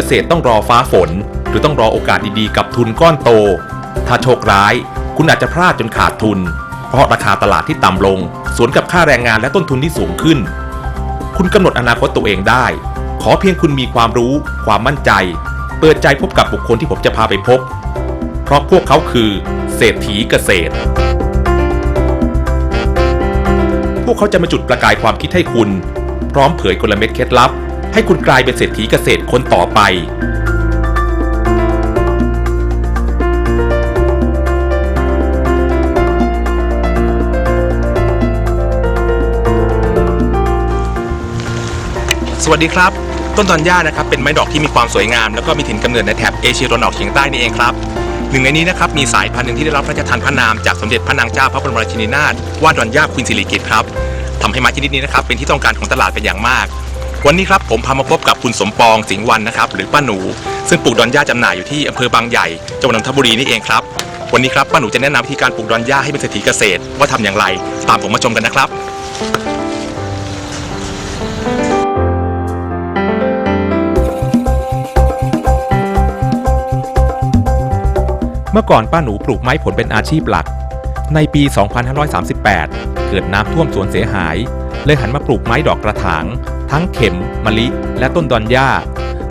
เกษตรต้องรอฟ้าฝน หรือต้องรอโอกาสดีๆกับทุนก้อนโต ถ้าโชคร้าย คุณอาจจะพลาดจนขาดทุน เพราะราคาตลาดที่ต่ำลง สวนกับค่าแรงงานและต้นทุนที่สูงขึ้น คุณกำหนดอนาคตตัวเองได้ ขอเพียงคุณมีความรู้ ความมั่นใจ เปิดใจพบกับบุคคลที่ผมจะพาไปพบ เพราะพวกเขาคือ เศรษฐีเกษตร พวกเขาจะมาจุดประกายความคิดให้คุณ พร้อมเผยกลเม็ดเคล็ดลับ ให้คุณกลายเป็นเศรษฐีเกษตรคนต่อไปสวัสดีครับ ต้นตอนหญ้านะครับเป็นไม้ดอกที่มีความสวยงาม แล้วก็มีถิ่นกำเนิดในแถบเอเชียตะวันออกเฉียงใต้นี่เองครับหนึ่งในนี้นะครับมีสายพันธุ์หนึ่งที่ได้รับพระราชทานพระนามจากสมเด็จพระนางเจ้าพระบรมราชินีนาถว่าดอนหญ้าควีนสิริกิตครับทำให้ไม้ชนิดนี้นะครับเป็นที่ต้องการของตลาดเป็นอย่างมาก วันนี้ครับผมพามาพบกับคุณสมปองสิงห์วันนะครับหรือป้าหนู ซึ่งปลูกดอนหญ้าจำหน่ายอยู่ที่อำเภอบางใหญ่จังหวัดนนทบุรีนี่เองครับ วันนี้ครับป้าหนูจะแนะนำวิธีการปลูกดอนหญ้าให้เป็นเศรษฐีเกษตร ว่าทำอย่างไร ตามผมมาชมกันนะครับ เมื่อก่อนป้าหนูปลูกไม้ผลเป็นอาชีพหลัก ในปี 2538 เกิดน้ำท่วมสวนเสียหาย เลยหันมาปลูกไม้ดอกกระถาง ทั้งเข็มมะลิ และต้นดอนหญ้า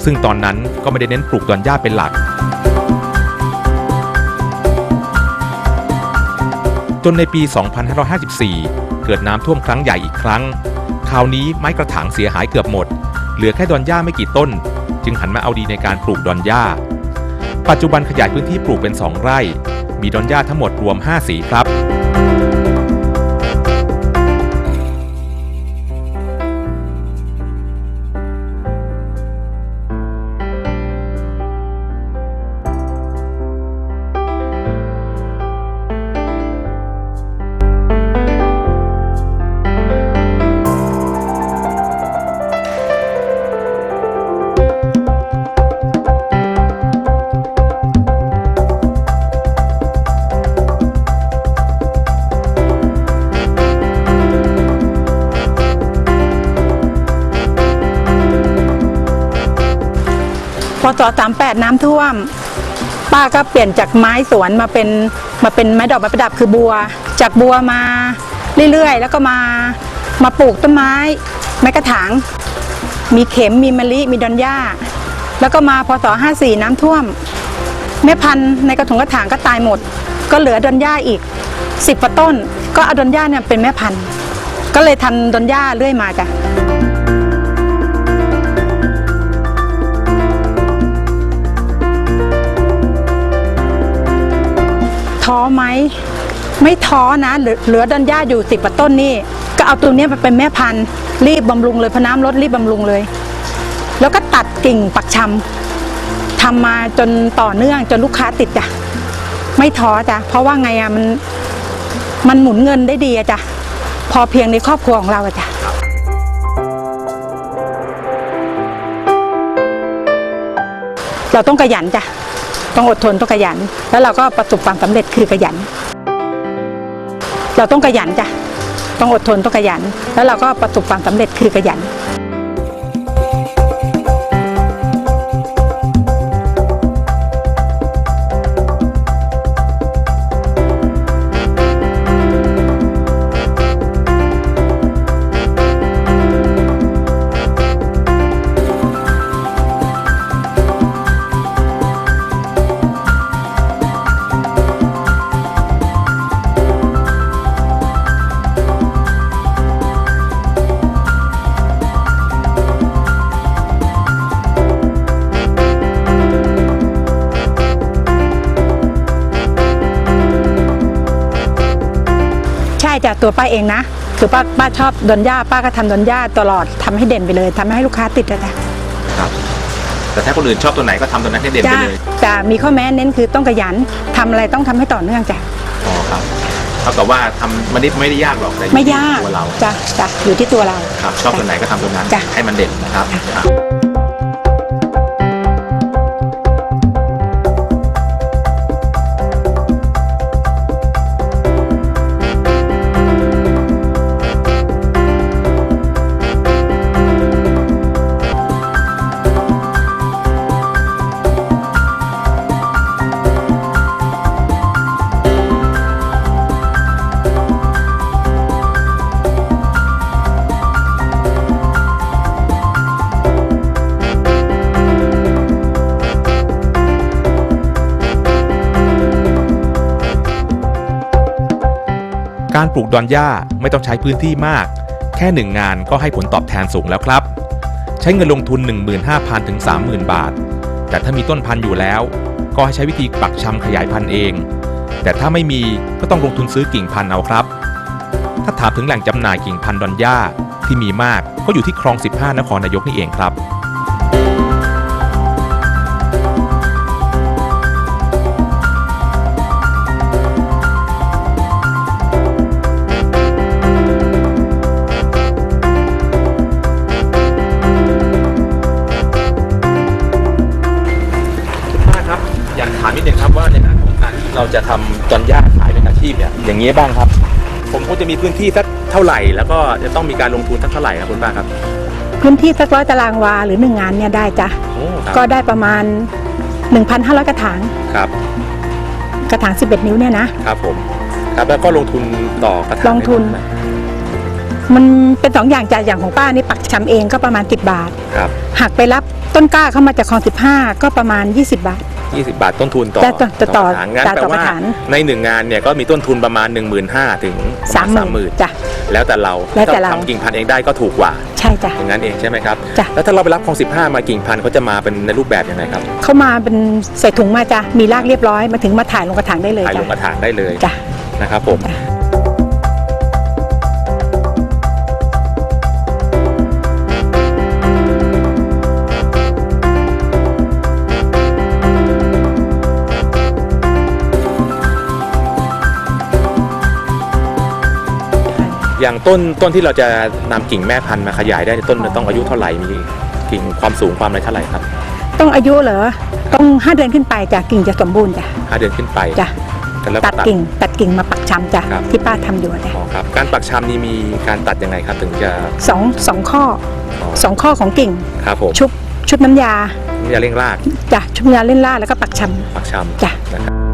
ซึ่งตอนนั้นก็ไม่ได้เน้นปลูกดอนหญ้าเป็นหลัก จนในปี 2554 เกิดน้ำท่วมครั้งใหญ่อีกครั้ง คราวนี้ไม้กระถางเสียหายเกือบหมด เหลือแค่ดอนหญ้าไม่กี่ต้น จึงหันมาเอาดีในการปลูกดอนหญ้า ปัจจุบันขยายพื้นที่ปลูกเป็น 2 ไร่ มีดอนหญ้าทั้งหมดรวม 5 สีครับ ศ38 น้ำท่วม ป้าก็เปลี่ยนจากไม้สวนมาเป็นมาเป็นไม้ดอกไม้ประดับคือบัว จากบัวมาเรื่อยๆ แล้วก็มามาปลูกต้นไม้ ไม้กระถาง มีเข็มมีมะลิมีดอนหญ้าแล้วก็มาพศ54 น้ำท่วม แม่พันธุ์ในกระถงกระถางก็ตายหมด ก็เหลือดอนหญ้าอีก10กว่าต้น ก็เอาดอนหญ้าเนี่ยเป็นแม่พันธุ์ ก็เลยทำดอนหญ้าเรื่อยมาจ้ะ ท้อไหมไม่ท้อนะเหลือดันย่าอยู่สิบต้นนี่ก็เอาตัวนี้ไปเป็นแม่พันธุ์รีบบำรุงเลยพน้ำลดรีบบำรุงเลย แล้วก็ตัดกิ่งปักชำทำมาจนต่อเนื่องจนลูกค้าติดจ้ะไม่ท้อจ้ะเพราะว่าไงอะมันมันหมุนเงินได้ดีอะจ้ะพอเพียงในครอบครัวของเราอะจ้ะเราต้องขยันจ้ะ ต้องอดทนต้องขยัน แล้วเราก็ประสบความสำเร็จคือขยัน เราต้องขยันจ้ะต้องอดทนต้องขยัน แล้วเราก็ประสบความสำเร็จคือขยัน ตัวป้าเองนะ คือป้าป้าชอบดอนย่าป้าก็ทำดอนย่าตลอดทำให้เด่นไปเลยทำให้ลูกค้าติดอะจ้ะครับแต่ถ้าคนอื่นชอบตัวไหนก็ทำตัวนั้นให้เด่นไปจ้ะเลยจ้ะมีข้อแม้เน้นคือต้องขยันทำอะไรต้องทำให้ต่อเนื่องจ้ะอ๋อครับเท่ากับว่าทำมันไม่ได้ยากหรอกแต่อไม่ที่ยากตัวเราจ้ะจ้ะอยู่ที่ตัวเราครับชอบตัวไหนก็ทำตัวนั้นจ้ะให้มันเด่นนะครับ การปลูกดอนหญ้าไม่ต้องใช้พื้นที่มาก แค่หนึ่งงานก็ให้ผลตอบแทนสูงแล้วครับ ใช้เงินลงทุน 15,000ถึง30,000 บาท แต่ถ้ามีต้นพันธุ์อยู่แล้ว ก็ให้ใช้วิธีปักชำขยายพันธุ์เอง แต่ถ้าไม่มีก็ต้องลงทุนซื้อกิ่งพันธุ์เอาครับ ถ้าถามถึงแหล่งจำหน่ายกิ่งพันธุ์ดอนหญ้าที่มีมากก็อยู่ที่คลอง 15 นครนายกนี่เองครับ เราจะทำจอนหญ้าขายเป็นอาชีพเนี่ยอย่างนี้บ้างครับ ผมควรจะมีพื้นที่สักเท่าไหร่ แล้วก็จะต้องมีการลงทุนสักเท่าไหร่ครับคุณป้าครับ พื้นที่สักร้อยตารางวาหรือหนึ่งงานเนี่ยได้จ้ะโอ้ครับก็ได้ประมาณ 1,500 กระถางครับ กระถาง 11 นิ้วเนี่ยนะครับผมครับแล้วก็ลงทุนต่อกระถางลงทุนได้ไหมมันเป็นสองอย่างจ้ะอย่างของป้านี่ปักชำเองก็ประมาณ 10 บาทครับหากไปรับต้นกล้าเข้ามาจากคลอง15 ก็ประมาณ 20 บาท 20 บาทต้นทุนต่อจะต่อจะต่อกระถางงั้นจะแปลต่อกระว่าถางในหนึ่งงานเนี่ยก็มีต้นทุนประมาณ 1 5 0 0 0ถึงประมาณ30,000จ้ะแล้วแต่เราแล้วแต่เราถ้ทำกิ่งพันธุ์เองได้ก็ถูกกว่า ใช่จ้ะอย่างนั้นเองใช่ไหมครับจ้ะแล้วถ้าเราไปรับคลอง 15 มากิ่งพันธุ์เขาจะมาเป็นในรูปแบบยังไงครับเข้ามาเป็นใส่ถุงมาจ้ะมีรากเรียบร้อยมาถึงมาถ่ายลงกระถางได้เลยถ่ายลจ้ะงกระถางได้เลยจ้ะนะครับผม อย่างต้นต้นที่เราจะนำกิ่งแม่พันธุ์มาขยายได้ต้นมันต้องอายุเท่าไหร่มีกิ่งความสูงความอะไรเท่าไหร่ครับ ต้องอายุเหรอต้อง5เดือนขึ้นไปจ้ะกิ่งจะสมบูรณ์จ้ะห้าเดือนขึ้นไปจ้ะแล้วตัดกิ่งตัดกิ่งมาปักชำจ้ะครับที่ป้าทำอยู่จ้ะอ๋อครับการปักชำนี่มีการตัดยังไงครับถึงจะสองสองข้ออ๋อสองข้อของกิ่งครับผมชุบชุบน้ำยานี่จะเร่งรากจ้ะชุบน้ำยาเล่นล่าแล้วก็ปักชำปักชำจ้ะนะครับ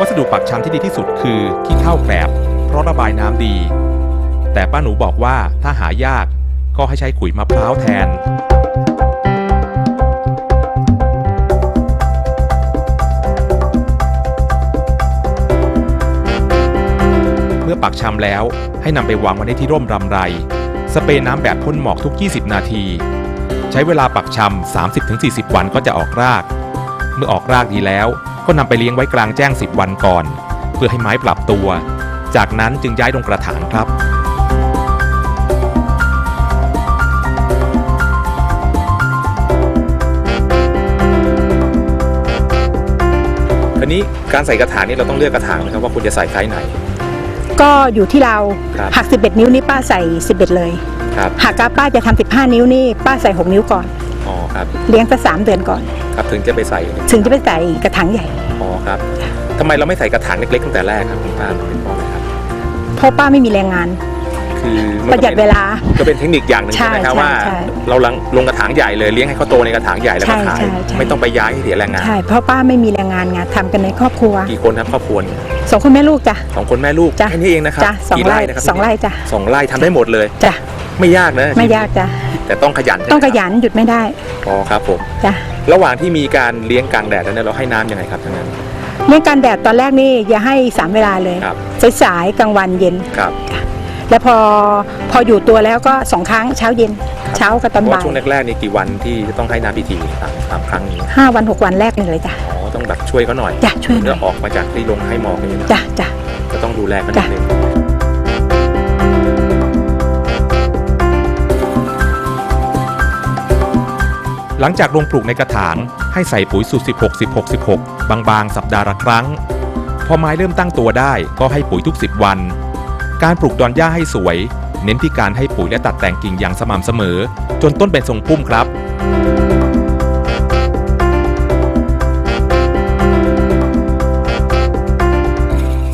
วัสดุปักชำที่ดีที่สุดคือขี้เถ้าแกลบ เพราะระบายน้ำดี แต่ป้าหนูบอกว่าถ้าหายากก็ให้ใช้ขุยมะพร้าวแทนเมื่อปักชำแล้วให้นำไปวางไว้ในที่ร่มรำไร สเปรย์น้ำแบบพ่นหมอกทุก 20 นาที ใช้เวลาปักชำ30-40 วันก็จะออกราก เมื่อออกรากดีแล้ว ก็นำไปเลี้ยงไว้กลางแจ้ง 10 วันก่อน เพื่อให้ไม้ปรับตัว จากนั้นจึงย้ายลงกระถางครับคราวนี้การใส่กระถางนี่เราต้องเลือกกระถางนะครับว่าคุณจะใส่ไซส์ไหน ก็อยู่ที่เราครับหัก 11 นิ้วนี่ป้าใส่ 11 เลยครับหากป้าจะทำ15 นิ้วนี่ป้าใส่ 6 นิ้วก่อน อ๋อครับเลี้ยงสักสามเดือนก่อน ครับถึงจะไปใส่ถึงจะไปใส่กระถางใหญ่อ๋อครับทำไมเราไม่ใส่กระถางเล็กๆตั้งแต่แรกครับคุณป้าเป็นเพราะอะไรครับเพราะป้าไม่มีแรงงาน คือมันประหยัดก็ป็นเวลาก็เป็นเทคนิคอย่างหนึ่งใช่ใช่ไหมครับใช่ว่าใช่เราลังลงกระถางใหญ่เลยเลี้ยงให้เขาโตในกระถางใหญ่แล้วก็ใช่ขายใช่ใช่ไม่ต้องไปย้ายให้เสียแรงงานใช่เพราะป้าไม่มีแรงงานงานทำกันในครอบครัวกี่คนครับครอบครัวเนี่ยสองคนแม่ลูกจ้ะสองคนแม่ลูกจ้ะแค่นี้เองนะครับจ้ะสองกี่ไร่นะครับสองไร่จ้ะสองไร่ทำได้หมดเลยจ้ะ ไม่ยากนะไม่ยากจ้ะแต่ต้องขยันใช่ไหมต้องขครับยันหยุดไม่ได้อ๋อครับผมจ้ะระหว่างที่มีการเลี้ยงกลางแดดแล้วเนี่ยเราให้น้ำยังไงครับทั้งนั้น เรื่องการแดดตอนแรกนี่อย่าให้สามเวลาเลยครับ สายๆกลางวันเย็น ครับแล้วพอพออยู่ตัวแล้วก็สองครั้งเช้าเย็นเช้ากับตอนเพราะบ่าว่ายช่วงแรกๆนี่กี่วันที่จะต้องให้น้ำพิธีสามสามครั้งนี้ห้าวันหกวันแรกนี่เลยจ้ะอ๋อต้องแบบช่วยเขาหน่อยจ้ะช่วยหน่เมื่ออยออกมาจากที่ลงให้หมอกนี่นะจ้ะจ้ะ ก็ต้องดูแลกันนิดจ้ะนึง หลังจากลงปลูกในกระถางให้ใส่ปุ๋ยสูตร 16 16 16 บางๆ สัปดาห์ละครั้ง พอไม้เริ่มตั้งตัวได้ก็ให้ปุ๋ยทุก 10 วัน การปลูกดอนหญ้าให้สวย เน้นที่การให้ปุ๋ยและตัดแต่งกิ่งอย่างสม่ำเสมอ จนต้นเป็นทรงพุ่มครับ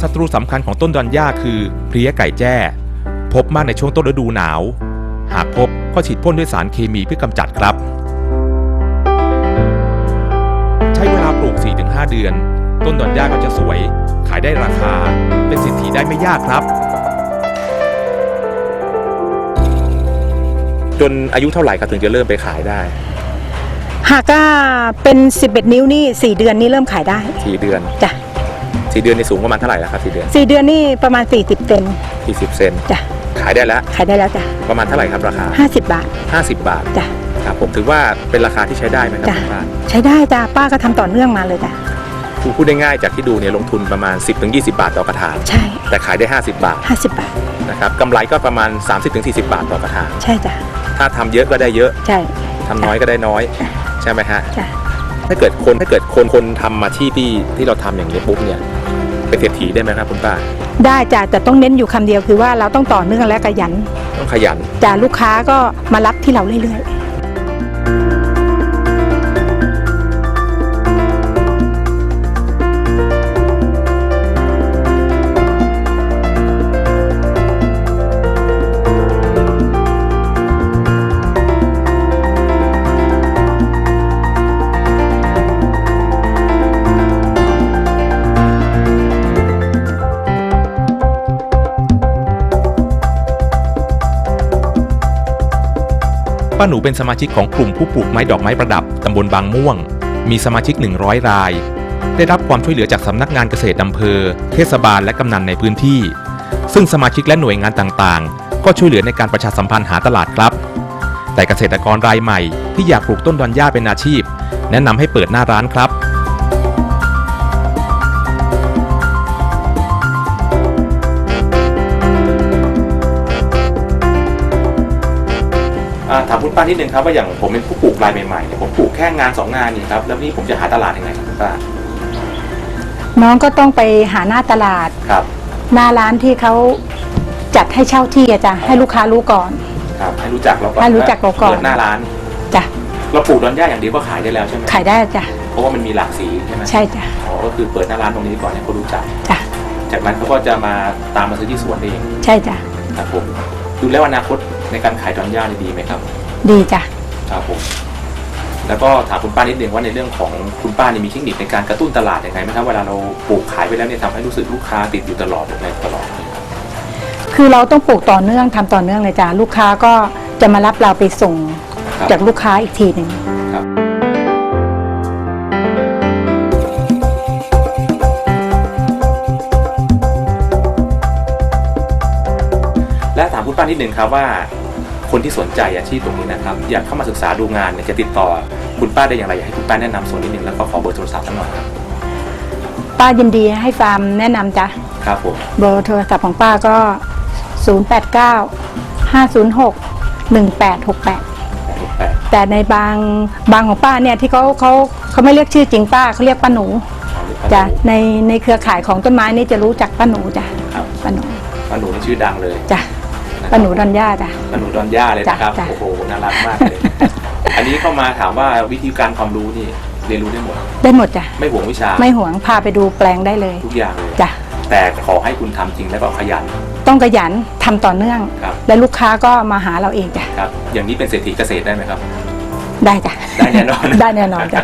ศัตรูสำคัญของต้นดอนหญ้าคือเพลี้ยไก่แจ้ พบมากในช่วงต้นฤดูหนาว หากพบก็ฉีดพ่นด้วยสารเคมีเพื่อกำจัดครับ 5 เดือน ต้นดอนหญ้าก็จะสวย ขายได้ราคา เป็นสิทธิได้ไม่ยากครับ จนอายุเท่าไหร่ครับถึงจะเริ่มไปขายได้ หากก็เป็น 11 นิ้วนี่ 4 เดือนนี้เริ่มขายได้สี่เดือนจ้ะสี่เดือนนี่สูงประมาณเท่าไหร่แล้วครับสี่เดือนสี่เดือนนี่ประมาณสี่สิบเซนสี่สิบเซนจ้ะขายได้แล้ว ขายได้แล้วจ้ะประมาณเท่าไหร่ครับราคาห้าสิบบาทห้าสิบบาท จ้ะ ครับผมถือว่าเป็นราคาที่ใช้ได้ไหมครับจ้ะ คุณป้าใช้ได้จ้ะป้าก็ทำต่อเนื่องมาเลยจ้ะพูดได้ง่ายจากที่ดูเนี่ยลงทุนประมาณ 10-20 บาทต่อกระถางใช่แต่ขายได้ 50 บาท50บาทนะครับกำไรก็ประมาณ 30-40 บาทต่อกระถางใช่จ้ะถ้าทำเยอะก็ได้เยอะใช่ ทำน้อยก็ได้น้อยใช่ไหมฮะ จ้ะถ้าเกิดคนถ้าเกิดคนคนทำมาที่ที่ที่เราทำอย่างนี้ปุ๊บเนี่ยเป็นเศรษฐีได้ไหมครับคุณป้าได้จ้ะแต่ต้องเน้นอยู่คำเดียวคือว่าเราต้องต่อเนื่องและขยันต้องขยันจ้ะลูกค้าก็มารับที่เราเรื่อย ป้าหนูเป็นสมาชิกของกลุ่มผู้ปลูกไม้ดอกไม้ประดับตำบลบางม่วง มีสมาชิก 100 ราย ได้รับความช่วยเหลือจากสำนักงานเกษตรอำเภอ เทศบาลและกำนันในพื้นที่ ซึ่งสมาชิกและหน่วยงานต่างๆ ก็ช่วยเหลือในการประชาสัมพันธ์หาตลาดครับ แต่เกษตรกรรายใหม่ที่อยากปลูกต้นดอนหญ้าเป็นอาชีพ แนะนำให้เปิดหน้าร้านครับ ถามคุณป้านิดนึงครับว่าอย่างผมเป็นผู้ปลูกรายใหม่ๆเนี่ยผมปลูกแค่งานสองงานนี่ครับแล้วนี่ผมจะหาตลาดยังไงครับคุณป้าๆน้องก็ต้องไปหาหน้าตลาด ครับหน้าร้านที่เขาจัดให้เช่าที่อะจ้ะให้ลูกค้ารู้ก่อน ครับให้รู้จักเราก่อนให้รู้จักเราก่อน เปิดหน้าร้าน จ้ะเราปลูกดอนหญ้าอย่างเดียวก็ขายได้แล้วใช่ไหมขายได้จ้ะเพราะว่ามันมีหลากสีใช่ไหมใช่จ้ะอ๋อก็คือเปิดหน้าร้านตรงนี้ก่อนให้เขารู้จัก จ้ะจากนั้นเขาก็จะมาตามมาซื้อที่สวนเองใช่จ้ะครับผมดูแล้วอนาคต ในการขายดอนหญ้านี่ดีไหมครับ ดีจ้ะครับผมแล้วก็ถามคุณป้านิดนึงว่าในเรื่องของคุณป้านี่มีเทคนิคในการกระตุ้นตลาดยังไงไหมครับเวลาเราปลูกขายไปแล้วเนี่ยทำให้รู้สึกลูกค้าติดอยู่ตลอดในตลอดคือเราต้องปลูกต่อเนื่องทำต่อเนื่องเลยจ้ะลูกค้าก็จะมารับเราไปส่งครับจากลูกค้าอีกทีหนึ่งและถามคุณป้านิดนึงครับว่า คนที่สนใจอาชีพตรงนี้นะครับ อยากเข้ามาศึกษาดูงานเนี่ยจะติดต่อคุณป้าได้อย่างไรอยากให้คุณป้าแนะนำส่วนนิดนึงแล้วก็ขอเบอร์โทรศัพท์สักหน่อยครับป้ายินดีให้ฟาร์มแนะนำจ้ะ ครับผมเบอร์โทรศัพท์ของป้าก็ 089 506 1868 แปดแต่ในบางบางของป้าเนี่ยที่เขาเขาเขาไม่เรียกชื่อจริงป้าเขาเรียกป้าหนูจ้ะในในเครือข่ายของต้นไม้นี่จะรู้จักป้าหนูจ้ะครับป้าหนูป้าหนูนี่ชื่อดังเลย จ้ะ ป้าหนูดอนย่าจ้ะป้าหนูดอนย่าเลยนะครับ จ้ะจ้ะ โอ้โห น่ารักมากเลย อันนี้เข้ามาถามว่าวิธีการความรู้นี่เรียนรู้ได้หมด ได้หมดจ้ะ ไม่ห่วงวิชา ไม่ห่วงพาไปดูแปลงได้เลยทุกอย่างเลย จ้ะ แต่ขอให้คุณทำจริงแล้วก็ขยัน ต้องขยันทำต่อเนื่อง ครับ และลูกค้าก็มาหาเราเองจ้ะ ครับ อย่างนี้เป็นเศรษฐีเกษตรได้ไหมครับ ได้จ้ะ ได้แน่นอน ได้แน่นอนจ้ะ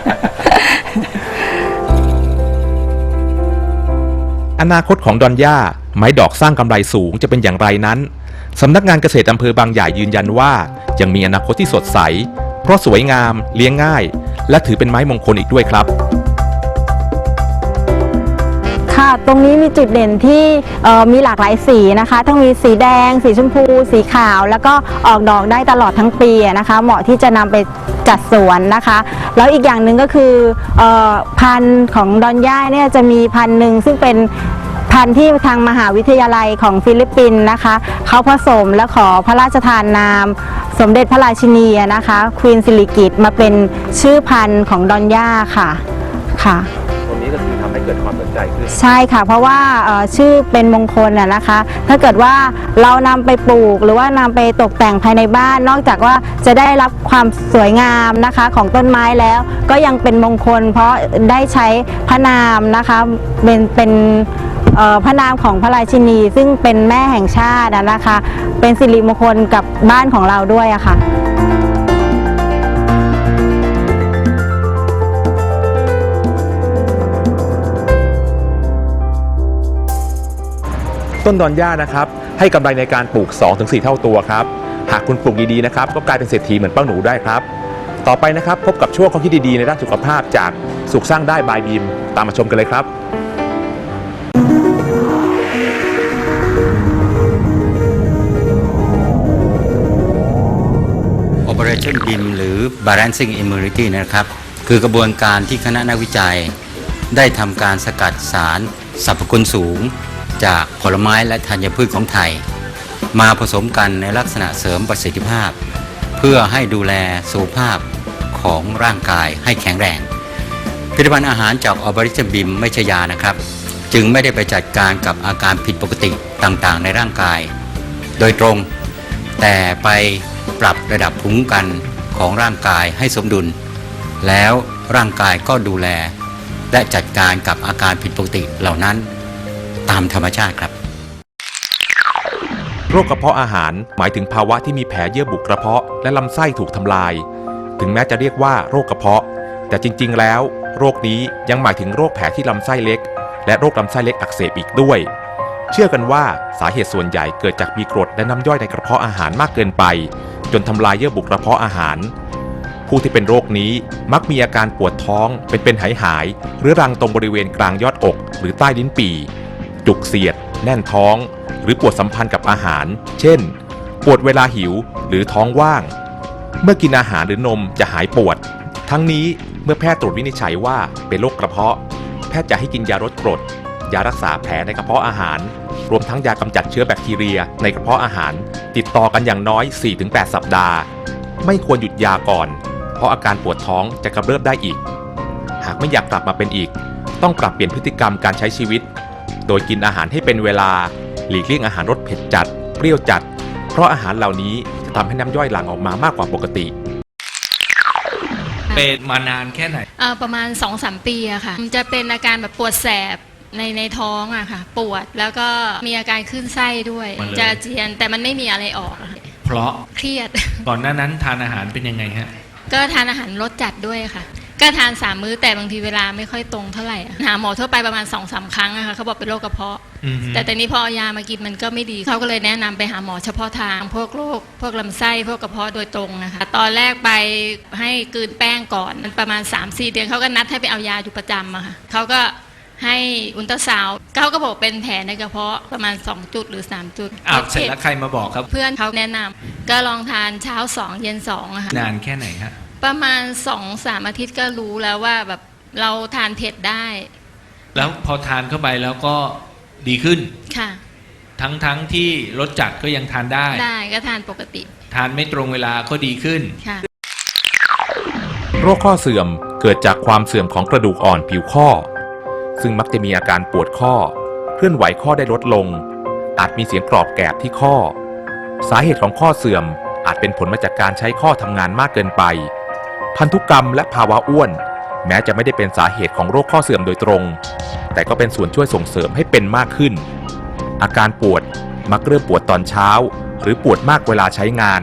อนาคตของดอนย่าไม้ดอกสร้างกำไรสูงจะเป็นอย่างไรนั้น สำนักงานเกษตรอำเภอบางใหญ่ยืนยันว่า ยังมีอนาคตที่สดใส เพราะสวยงาม เลี้ยงง่าย และถือเป็นไม้มงคลอีกด้วยครับ ค่ะ ตรงนี้มีจุดเด่นที่เอ่อมีหลากหลายสีนะคะ ทั้งมีสีแดง สีชมพู สีขาว แล้วก็ออกดอกได้ตลอดทั้งปีอะนะคะ เหมาะที่จะนำไปจัดสวนนะคะ แล้วอีกอย่างหนึ่งก็คือเออพันธุ์ของดอนย่าเนี่ยจะมีพันธุ์หนึ่งซึ่งเป็น พันธุ์ที่ทางมหาวิทยาลัยของฟิลิปปินส์นะคะเขาผสมและขอพระราชทานนาม สมเด็จพระราชินีอะนะคะควีนสิริกิตมาเป็นชื่อพันธุ์ของดอนย่าค่ะค่ะตรงนี้ก็คือทำให้เกิดความสนใจขึ้นใช่ค่ะ เพราะว่าเอ่อชื่อเป็นมงคลน่ะนะคะ ถ้าเกิดว่าเรานำไปปลูกหรือว่านำไปตกแต่งภายในบ้าน นอกจากว่าจะได้รับความสวยงามนะคะของต้นไม้แล้ว ก็ยังเป็นมงคล เพราะได้ใช้พระนามนะคะเป็นเป็นเอ่อ พระนามของพระราชินี ซึ่งเป็นแม่แห่งชาตินะคะ เป็นสิริมงคลกับบ้านของเราด้วยอะค่ะต้นดอนหญ้านะครับให้กำไรในการปลูก 2-4 เท่าตัวครับ หากคุณปลูกดีๆนะครับก็กลายเป็นเศรษฐีเหมือนป้าหนูได้ครับ ต่อไปนะครับพบกับช่วงข้อคิดดีๆในด้านสุขภาพจากสุขสร้างได้บายบีมตามมาชมกันเลยครับ Operation BIM หรือ Balancing Immunity นะครับ คือกระบวนการที่คณะนักวิจัย ได้ทำการสกัดสารสรรพคุณสูง จากผลไม้และธัญพืชของไทย มาผสมกันในลักษณะเสริมประสิทธิภาพ เพื่อให้ดูแลสุขภาพของร่างกายให้แข็งแรงผลิตภัณฑ์อาหารจากออบริชบิมไม่ใช่ยานะครับ จึงไม่ได้ไปจัดการกับอาการผิดปกติต่างๆ ในร่างกาย โดยตรงแต่ไป ปรับระดับภูมิคุ้มกันของร่างกายให้สมดุล แล้วร่างกายก็ดูแล และจัดการกับอาการผิดปกติเหล่านั้นตามธรรมชาติครับ โรคกระเพาะอาหารหมายถึงภาวะที่มีแผลเยื่อบุกระเพาะและลำไส้ถูกทำลาย ถึงแม้จะเรียกว่าโรคกระเพาะ แต่จริง ๆ แล้ว โรคนี้ยังหมายถึงโรคแผลที่ลำไส้เล็ก และโรคลำไส้เล็กอักเสบอีกด้วย เชื่อกันว่าสาเหตุส่วนใหญ่เกิดจากมีกรดและน้ำย่อยในกระเพาะอาหารมากเกินไป จนทำลายเยื่อบุกระเพาะอาหาร ผู้ที่เป็นโรคนี้มักมีอาการปวดท้องเป็นเป็นหายหายหรือรังตรงบริเวณกลางยอดอก หรือใต้ลิ้นปี่จุกเสียด แน่นท้อง หรือปวดสัมพันธ์กับอาหาร เช่น ปวดเวลาหิวหรือท้องว่าง เมื่อกินอาหารหรือนมจะหายปวด ทั้งนี้เมื่อแพทย์ตรวจวินิจฉัยว่าเป็นโรคกระเพาะ แพทย์จะให้กินยาลดกรด ยารักษาแผลในกระเพาะอาหาร รวมทั้งยากำจัดเชื้อแบคทีเรียในกระเพาะอาหาร ติดต่อกันอย่างน้อย 4-8 สัปดาห์ ไม่ควรหยุดยาก่อน เพราะอาการปวดท้องจะกำเริบได้อีก หากไม่อยากกลับมาเป็นอีก ต้องปรับเปลี่ยนพฤติกรรมการใช้ชีวิต โดยกินอาหารให้เป็นเวลา หลีกเลี่ยงอาหารรสเผ็ดจัด เปรี้ยวจัด เพราะอาหารเหล่านี้จะทำให้น้ำย่อยหลั่งออกมามากกว่าปกติเป็นมานานแค่ไหน เอ่อประมาณ2อสปีอะค่ะ มันจะเป็นอาการแบบปวดแสบ ในในท้องอะค่ะ ปวดแล้วก็มีอาการขึ้นไส้ด้วยมาเลย จะอาเจียนแต่มันไม่มีอะไรออกอะค่ะเพราะเครียด ก่อนหน้านั้นทานอาหารเป็นยังไงฮะ ก็ทานอาหารรสจัดด้วยค่ะ ก็ทานสามมื้อแต่บางทีเวลาไม่ค่อยตรงเท่าไหร่อะหาหมอทั่วไปประมาณ2อสาครั้งอะค่ะเขาบอกเป็นโรคกระเพาะ อือฮึแต่ตอนนี้พอเอายามากินมันก็ไม่ดีเขาก็เลยแนะนำไปหาหมอเฉพาะทางพวกโรคพวกลำไส้พวกกระเพาะโดยตรงนะคะตอนแรกไปให้กลืนแป้งก่อนมันประมาณ3-4เดือนเขาก็นัดให้ไปเอายาอยู่ประจำอะค่ะเขาก็ ให้อุลตราซาวด์เขาก็บอกเป็นแผลในกระเพาะประมาณ 2 จุดหรือ 3 จุดอ้าวเสร็จแล้วใครมาบอกครับ เพื่อนเขาแนะนำก็ลองทานเช้า 2 เย็น2อะค่ะ นานแค่ไหนฮะประมาณ 2-3อาทิตย์ก็รู้แล้วว่าแบบเราทานเผ็ดได้แล้วพอทานเข้าไปแล้วก็ดีขึ้น ค่ะ ทั้งทั้งที่รสจัดก็ยังทานได้ ได้ก็ทานปกติทานไม่ตรงเวลาก็ดีขึ้น ค่ะ โรคข้อเสื่อมเกิดจากความเสื่อมของกระดูกอ่อนผิวข้อ ซึ่งมักจะมีอาการปวดข้อ เคลื่อนไหวข้อได้ลดลง อาจมีเสียงกรอบแกรบที่ข้อ สาเหตุของข้อเสื่อมอาจเป็นผลมาจากการใช้ข้อทำงานมากเกินไป พันธุกรรมและภาวะอ้วน แม้จะไม่ได้เป็นสาเหตุของโรคข้อเสื่อมโดยตรง แต่ก็เป็นส่วนช่วยส่งเสริมให้เป็นมากขึ้น อาการปวดมักเริ่มปวดตอนเช้า หรือปวดมากเวลาใช้งาน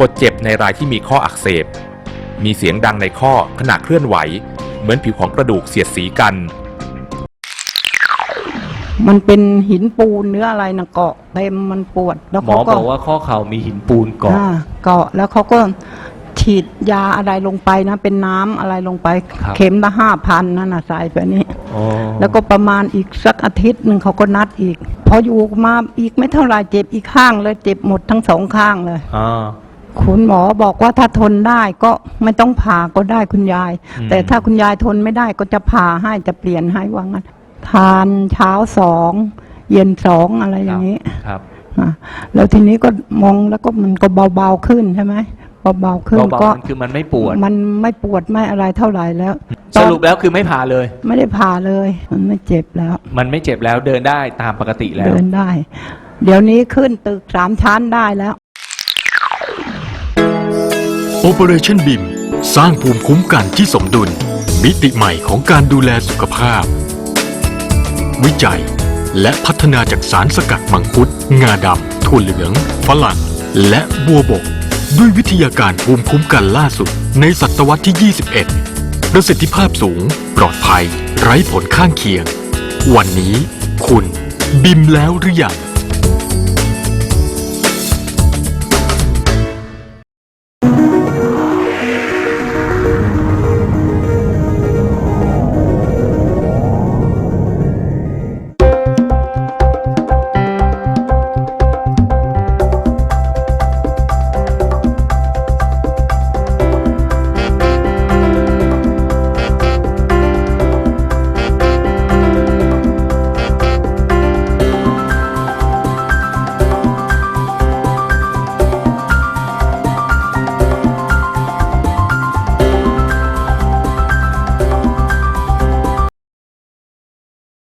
กดเจ็บในรายที่มีข้ออักเสบ มีเสียงดังในข้อขณะเคลื่อนไหว เหมือนผิวของกระดูกเสียดสีกัน มันเป็นหินปูนเนื้ออะไรนะเกาะเต็มมันปวด แล้วหมอเขาก็บอกว่าข้อเข่ามีหินปูนเกาะ อ่เกาะแล้วเขาก็ฉีดยาอะไรลงไปนะ เป็นน้ำอะไรลงไป ครับ เข็มละห้าพันนั่นนะใส่ไปนี่ อ๋อแล้วก็ประมาณอีกสักอาทิตย์หนึ่งเขาก็นัดอีก พออยู่มาอีกไม่เท่าไหรเจ็บอีกข้างเลยเจ็บหมดทั้งสองข้างเลย อ่า คุณหมอบอกว่าถ้าทนได้ก็ไม่ต้องผ่าก็ได้คุณยาย อืม แต่ถ้าคุณยายทนไม่ได้ก็จะผ่าให้จะเปลี่ยนให้ว่างั้น ทานเช้าสองเย็นสองอะไรอย่างนี้ครับอะแล้วทีนี้ก็มองแล้วก็มันก็เบาๆขึ้นใช่ไหมเบาๆขึ้นเบาก็ๆมันคือมันไม่ปวด มันไม่ปวดไม่อะไรเท่าไหร่แล้วสรุปแล้วคือไม่ผ่าเลย ไม่ได้ผ่าเลย มันไม่เจ็บแล้ว มันไม่เจ็บแล้วเดินได้ตามปกติแล้ว เดินได้ เดี๋ยวนี้ขึ้นตึกสามชั้นได้แล้ว Operation BIM สร้างภูมิคุ้มกันที่สมดุล มิติใหม่ของการดูแลสุขภาพ วิจัย และพัฒนาจากสารสกัดมังคุด งาดำถั่วเหลือง ฝรั่ง และบัวบก ด้วยวิทยาการภูมิคุ้มกันล่าสุด ในศตวรรษที่ 21 ประสิทธิภาพสูง ปลอดภัย ไร้ผลข้างเคียง วันนี้ คุณ บิมแล้วหรือยัง